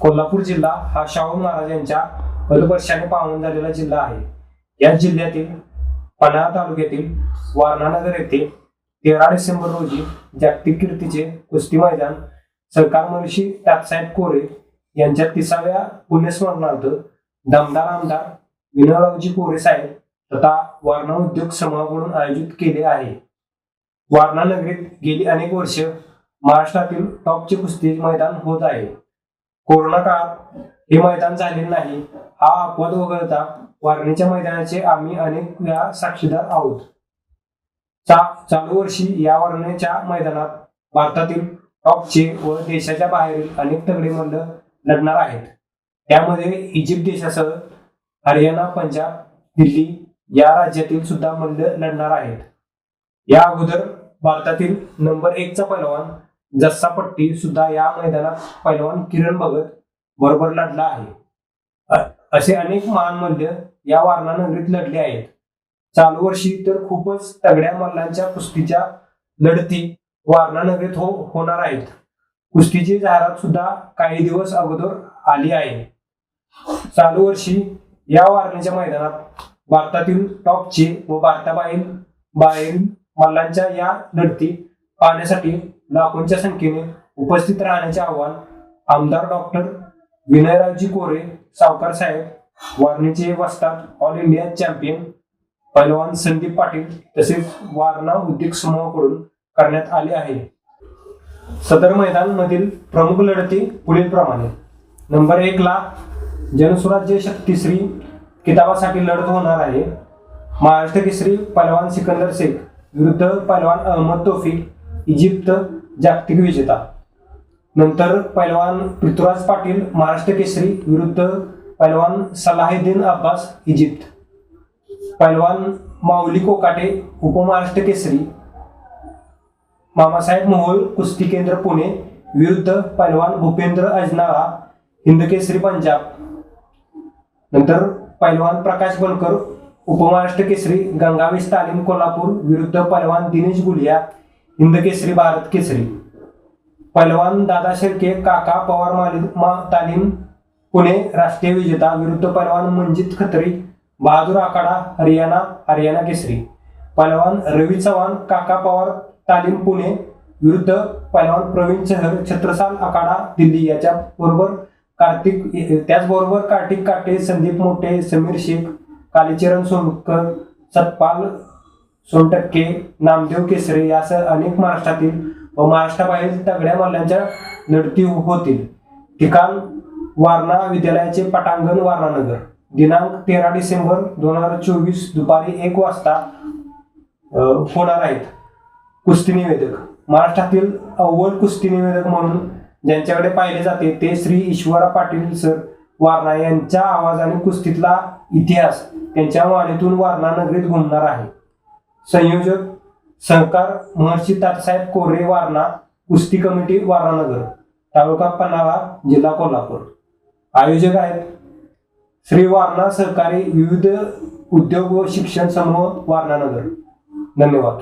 कोल्हापूर जिल्हा हा शाहू महाराजांच्या पदवर्षाने पावन झालेला जिल्हा आहे. या जिल्ह्यातील पन्हाळा तालुक्यातील वारणानगर येथे तेरा डिसेंबर रोजी जागतिक कीर्तीचे कुस्ती मैदान सरकार महर्षी तात्साहेब कोरे यांच्या तिसाव्या पुण्यस्मरणार्थ दमदार आमदार विनोदरावजी कोरे साहेब तथा वारणा उद्योग समूहाकडून आयोजित केले आहे. वारणा नगरीत गेली अनेक वर्ष महाराष्ट्रातील टॉपचे कुस्ती मैदान होत आहे. कोरोना काळात हे मैदान झाले नाही. हा अपवाद वगळता वारणीच्या मैदानाचे आम्ही अनेक वेळा साक्षीदार आहोत. चा- चालू वर्षी या वारणीच्या मैदानात भारतातील टॉपचे व देशाच्या बाहेरील अनेक तगडे मल्ल लढणार आहेत. त्यामध्ये इजिप्त देशासह हरियाणा पंजाब दिल्ली या राज्यातील सुद्धा मल्ल लढणार आहेत. या अगोदर भारतातील नंबर एकचा पैलवान जस्सा पट्टी सुद्धा या मैदानात पैलवान किरण भगत बरोबर लढला आहे. असे अनेक महान मल्ल या वारणा नगरीत लढले आहेत. चालू वर्षी तर खूपच तगड्या मल्लांच्या कुस्तीच्या लढती वारणा नगरीत हो होणार आहेत. कुस्तीची जाहिरात सुद्धा काही दिवस अगोदर आली आहे. चालू वर्षी या वारण्याच्या मैदानात भारतातील टॉपचे व भारताबाहेर बाहेर मल्लांच्या या लढती पाहण्यासाठी लाखोंच्या संख्येने उपस्थित राहण्याचे आव्हान आमदार डॉक्टर विनयरावजी कोरे सावकार साहेब वारणीचे वस्ताद ऑल इंडिया चॅम्पियन पैलवान संदीप पाटील तसेच वारणा उद्योग समूहाकडून करण्यात आले आहे. सदर मैदान मधील प्रमुख लढती पुढील प्रमाणे नंबर एक ला जनसुराज्य शक्तिश्री किताबासाठी लढत होणार आहे. महाराष्ट्र केसरी पैलवान सिकंदर शेख विरुद्ध पैलवान अहमद तोफी इजिप्त जागतिक विजेता. नंतर पैलवान पृथ्वीराज पाटील महाराष्ट्र केसरी विरुद्ध पैलवान सलाहिद्दीन अब्बास इजिप्त. पैलवान माऊली कोकाटे उपमहाराष्ट्र केसरी. मामासाहेब मोहोळ कुस्ती केंद्र पुणे विरुद्ध पैलवान भूपेंद्र अजनाळा हिंदकेसरी पंजाब. नंतर पैलवान प्रकाश बनकर उपमहाराष्ट्र केसरी गंगावीस तालीम कोल्हापूर विरुद्ध पैलवान दिनेश गुलिया हिंदकेसरी भारत केसरी. पलवान दादा शेळके काका पवार माली- मा- तालीम पुणे राष्ट्रीय विजेता विरुद्ध पलवान मंजित खत्री बहादूर आखाडा हरियाणा हरियाणा केसरी. पलवान रवी चव्हाण काका पवार तालीम पुणे विरुद्ध पैलवान प्रवीण चहर छत्रसाल आखाडा दिल्ली. याच्या बरोबर कार्तिक त्याचबरोबर कार्तिक काटे संदीप मोठे समीर शेख कालीचरण सोनकर सतपाल सोनटक्के नामदेव केसरे यासह अनेक महाराष्ट्रातील व महाराष्ट्राबाहेरील तगड्या मल्ल्यांच्या लढती होतील. ठिकाण वारणा विद्यालयाचे पटांगण वारणानगर. दिनांक तेरा डिसेंबर दोन हजार चोवीस दुपारी एक वाजता होणार आहेत. कुस्ती निवेदक. महाराष्ट्रातील अव्वल कुस्ती निवेदक म्हणून ज्यांच्याकडे पाहिले जाते ते श्री ईश्वरा पाटील सर वारणा यांच्या आवाजाने कुस्तीतला इतिहास त्यांच्या वाणीतून वारणा नगरीत घुमणार आहे संयोजक सहकार महर्षी तातसाहेब कोरे वारणा कुस्ती कमिटी वारणानगर तालुका पन्हाळा जिल्हा कोल्हापूर. आयोजक आहेत श्री वारणा सहकारी विविध उद्योग व शिक्षण समूह वारणानगर धन्यवाद.